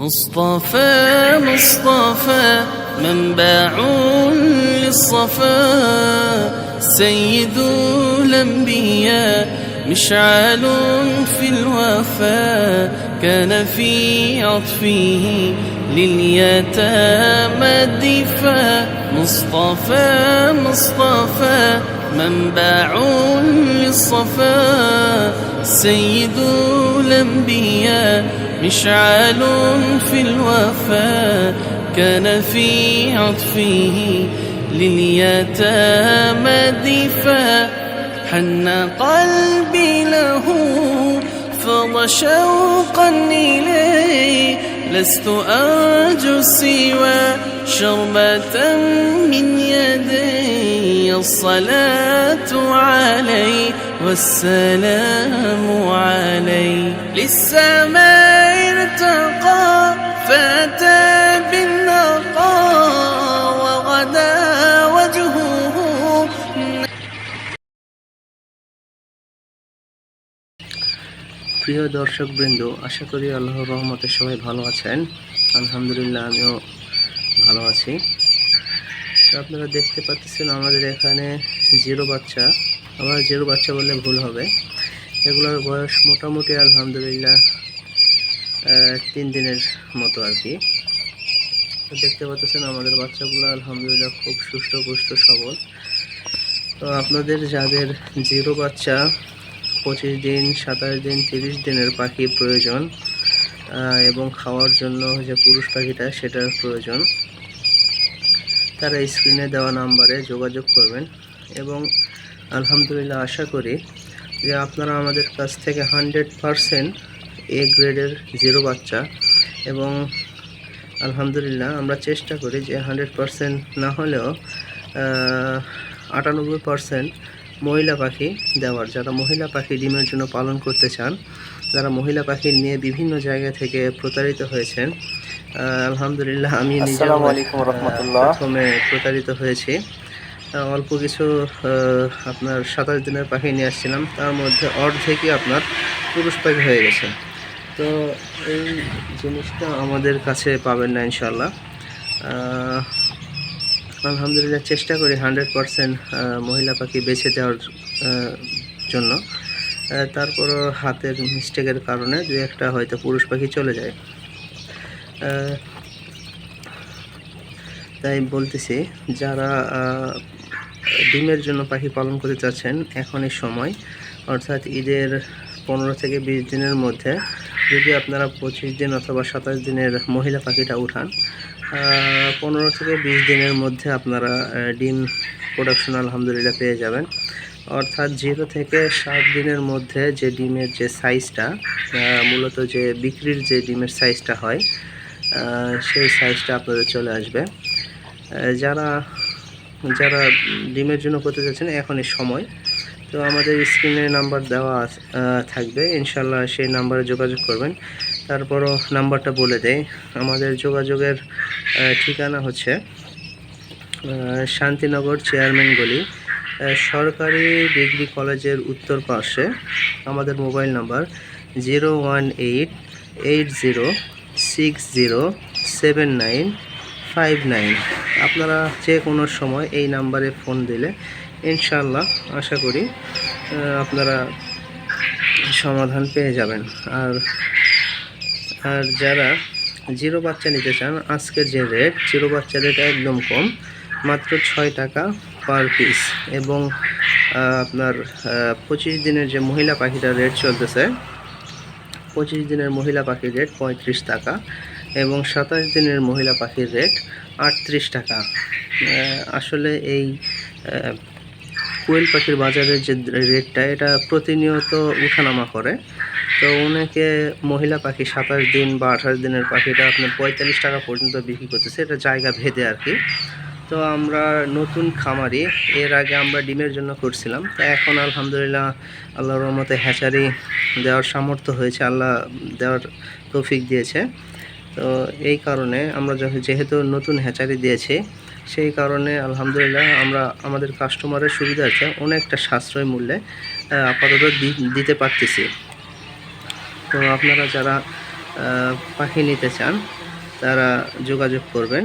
مصطفى مصطفى منبع للصفا. سيد الأنبياء مشعل في الوفا. كان في عطفه لليتامى الدفا مصطفى مصطفى منبع للصفا سيد الأنبياء مشعل في الوفا كان في عطفه لليتامى دفا. حن قلبي له فض شوقا إليه لست أرجو سوى شربة من يدي الصلاة عليه والسلام عليه للسماء ارتقى فأتى بالنقاء وغدا وجهه প্রিয় দর্শকবৃন্দ আশা করি আল্লাহর রহমতে সবাই ভালো আছেন আলহামদুলিল্লাহ আমিও ভালো আছি তো আপনারা দেখতে পাচ্ছেন আমাদের এখানে জিরো বাচ্চা। আমার জিরো বাচ্চা বললে ভুল হবে। এগুলোর বয়স মোটামুটি আলহামদুলিল্লাহ তিন দিনের মতো আর কি। দেখতে পাচ্ছেন আমাদের বাচ্চাগুলো আলহামদুলিল্লাহ খুব সুস্থ, পুষ্ট, সবল। তো আপনাদের যাদের জিরো বাচ্চা, পঁচিশ দিন, সাতাশ দিন, তিরিশ দিনের পাখি প্রয়োজন এবং খাওয়ার জন্য যে পুরুষ পাখিটা সেটার প্রয়োজন। তারা স্ক্রিনে দেওয়া নাম্বারে যোগাযোগ করবেন এবং আলহামদুলিল্লাহ আশা করি যে আপনারা আমাদের কাছ থেকে হান্ড্রেড পারসেন্ট এ গ্রেডের জিরো বাচ্চা এবং আলহামদুলিল্লাহ আমরা চেষ্টা করি যে হান্ড্রেড পারসেন্ট না হলেও আটানব্বই পারসেন্ট মহিলা পাখি দেওয়ার। যারা মহিলা পাখি ডিমের জন্য পালন করতে চান, যারা মহিলা পাখি নিয়ে বিভিন্ন জায়গা থেকে প্রতারিত হয়েছেন আলহামদুলিল্লাহ আমি প্রথমে প্রতারিত হয়েছি। অল্প কিছু আপনার সাতাশ দিনের পাখি নিয়ে আসছিলাম। তার মধ্যে অর্ধেকই আপনার পুরুষ পাখি হয়ে গেছে। তো এই জিনিসটা আমাদের কাছে পাবেন না ইনশাল্লাহ আলহামদুলিল্লাহ চেষ্টা করি হান্ড্রেড পারসেন্ট মহিলা পাখি বেছে দেওয়ার জন্য। তারপরও হাতের মিস্টেকের কারণে দু একটা হয়তো পুরুষ পাখি চলে যায়। তাই বলতেছি, যারা ডিমের জন্য পাখি পালন করতে চাচ্ছেন, এখনই সময়। অর্থাৎ ঈদের পনেরো থেকে বিশ দিনের মধ্যে যদি আপনারা পঁচিশ দিন অথবা সাতাশ দিনের মহিলা পাখিটা উঠান পনেরো থেকে বিশ দিনের মধ্যে আপনারা ডিম প্রোডাকশন আলহামদুলিল্লাহ পেয়ে যাবেন। অর্থাৎ জিরো থেকে সাত দিনের মধ্যে যে ডিমের যে সাইজটা মূলত যে বিক্রির যে ডিমের সাইজটা হয় সেই সাইজটা আপনাদের চলে আসবে। যারা যারা ডিমের জন্য করতে চাচ্ছেন এখনই সময়। তো আমাদের স্ক্রিনে নাম্বার দেওয়া থাকবে। ইনশাল্লাহ সেই নাম্বারে যোগাযোগ করবেন। তারপরও নাম্বারটা বলে দেয় আমাদের যোগাযোগের ঠিকানা হচ্ছে শান্তিনগর চেয়ারম্যান গলি সরকারি ডিগ্রি কলেজের উত্তর পাশে। আমাদের mobile number zero one eight eight zero six zero seven nine five nine আপনারা যে কোনো সময় এই নাম্বারে ফোন দিলে ইনশাল্লাহ আশা করি আপনারা সমাধান পেয়ে যাবেন। আর আর যারা জিরো বাচ্চা নিতে চান, আজকের যে রেট জিরো বাচ্চা রেট একদম কম, মাত্র ছয় টাকা পার পিস এবং আপনার পঁচিশ দিনের যে মহিলা পাখিটার রেট চলতেছে পঁচিশ দিনের মহিলা পাখির রেট পঁয়ত্রিশ টাকা এবং সাতাশ দিনের মহিলা পাখির রেট আটত্রিশ টাকা। আসলে এই কোয়েল পাখির বাজারের যে রেটটা এটা প্রতিনিয়ত উঠানামা করে। তো অনেকে মহিলা পাখি সাতাশ দিন বা আঠাশ দিনের পাখিটা আপনার পঁয়তাল্লিশ টাকা পর্যন্ত বিক্রি করতেছে, এটা জায়গা ভেদে আর কি। তো আমরা নতুন খামারি। এর আগে আমরা ডিমের জন্য করছিলাম। তো এখন আলহামদুলিল্লাহ আল্লাহর রহমতে হ্যাচারি দেওয়ার সামর্থ্য হয়েছে, আল্লাহ দেওয়ার তৌফিক দিয়েছে। তো এই কারণে আমরা যেহেতু নতুন হ্যাচারি দিয়েছি, সেই কারণে আলহামদুলিল্লাহ আমরা আমাদের কাস্টমারের সুবিধার্থে অনেকটা সাশ্রয় মূল্যে আপাতত দিতে পারতেছি। তো আপনারা যারা পাখি নিতে চান, তারা যোগাযোগ করবেন।